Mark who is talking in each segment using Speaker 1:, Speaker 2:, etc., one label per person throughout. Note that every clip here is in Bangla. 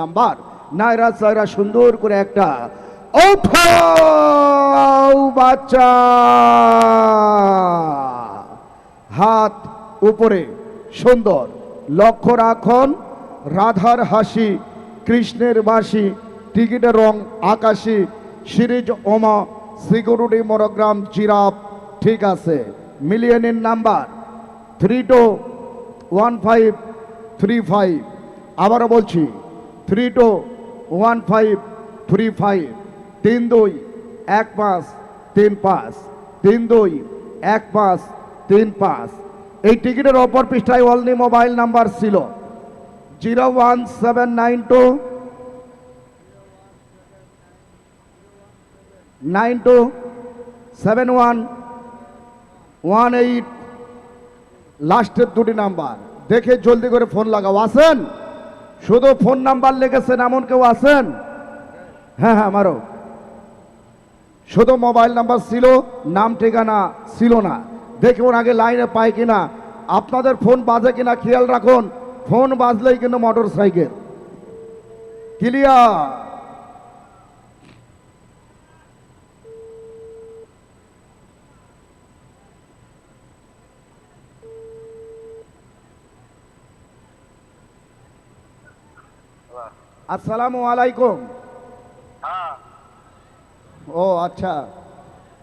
Speaker 1: নাম্বার। নায়রা, সায়রা, সুন্দর করে একটা বাচ্চা! হাত উপরে, সুন্দর। লক্ষ্য রাখন, রাধার হাসি, কৃষ্ণের বাসি টিকিটের রং আকাশি, সিরিজ ওমা সিকিউরিটি মনোগ্রাম জিরাফ ঠিক আছে। মিলিয়নের number, three two one five three five. আবারও বলছি three two one five three five তিন দুই, এক পাঁচ, তিন পাঁচ, তিন দুই, এক পাঁচ, তিন পাঁচ। এই টিকিটের অপর পৃষ্ঠায় অনলি মোবাইল নাম্বার ছিল। Zero one seven nine two nine two seven one one eight লাস্টের দুটি নাম্বার দেখে জলদি করে ফোন লাগাও। আসেন? শুধু ফোন নাম্বার লেগেছেন এমন কেউ আছেন? হ্যাঁ হ্যাঁ আমারও। শুধু মোবাইল নাম্বার ছিল, নাম, ঠিকানা ছিল না। দেখুন আগে লাইনে পায় কিনা। আপনাদের ফোন বাজে কিনা খেয়াল রাখুন। ফোন বাজলেই কিন্তু মোটর সাইকেল ক্লিয়ার? আসসালামু আলাইকুম।
Speaker 2: হ্যাঁ।
Speaker 1: ও আচ্ছা।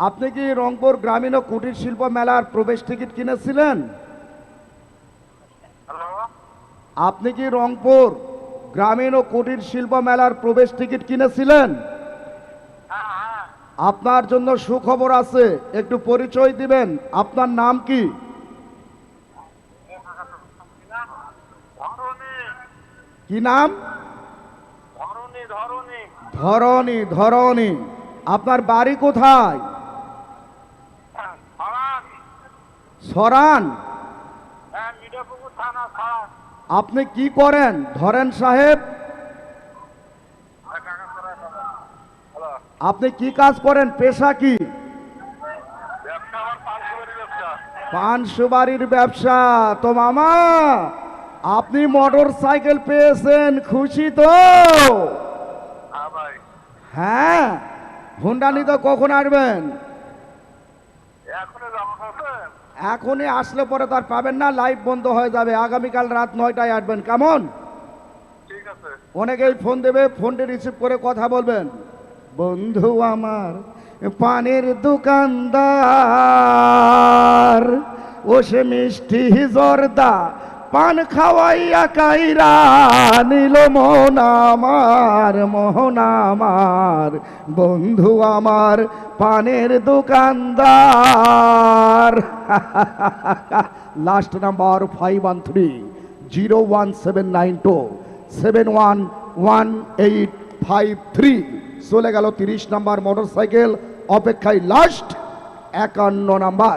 Speaker 1: আপনি কি রংপুর গ্রামীণ ও কুটির শিল্প মেলার প্রবেশ টিকিট কিনেছিলেন? আপনি কি রংপুর গ্রামীণ ও কুটির শিল্প মেলার প্রবেশ টিকিট কিনেছিলেন?
Speaker 2: হ্যাঁ হ্যাঁ।
Speaker 1: আপনার জন্য সুখবর আছে একটু পরিচয় দিবেন আপনার নাম কি? কি নাম?
Speaker 2: ধরণী ধরণী।
Speaker 1: আপনার বাড়ি কোথায়?
Speaker 2: হ্যাঁ,
Speaker 1: সরান। আপনি কি করেন? ধরেন সাহেব। আপনি কি কাজ করেন? পেশা কি? পান সুবারির ব্যবসা। তো মামা আপনি মোটর সাইকেল পেয়েছেন খুশি তো?
Speaker 2: হ্যাঁ
Speaker 1: হুন্ডা নিতে কখন আসবেন?
Speaker 2: এখনই
Speaker 1: আসলে পরে তার পাবেন না লাইভ বন্ধ হয়ে যাবে। আগামীকাল রাত নয়টায় আসবেন কেমন? অনেকেই ফোন দেবে ফোনটি রিসিভ করে কথা বলবেন। বন্ধু আমার পানের দোকানদার ও সে মিষ্টি জর্দা পান খাওয়াইয়া কাইরা নিল মোহন আমার মোহন আমার। বন্ধু আমার পানের দোকানদার। Last number five one three zero one seven nine two seven one one eight five three চলে গেল তিরিশ নাম্বার মোটর সাইকেল অপেক্ষায় লাস্ট একান্ন নাম্বার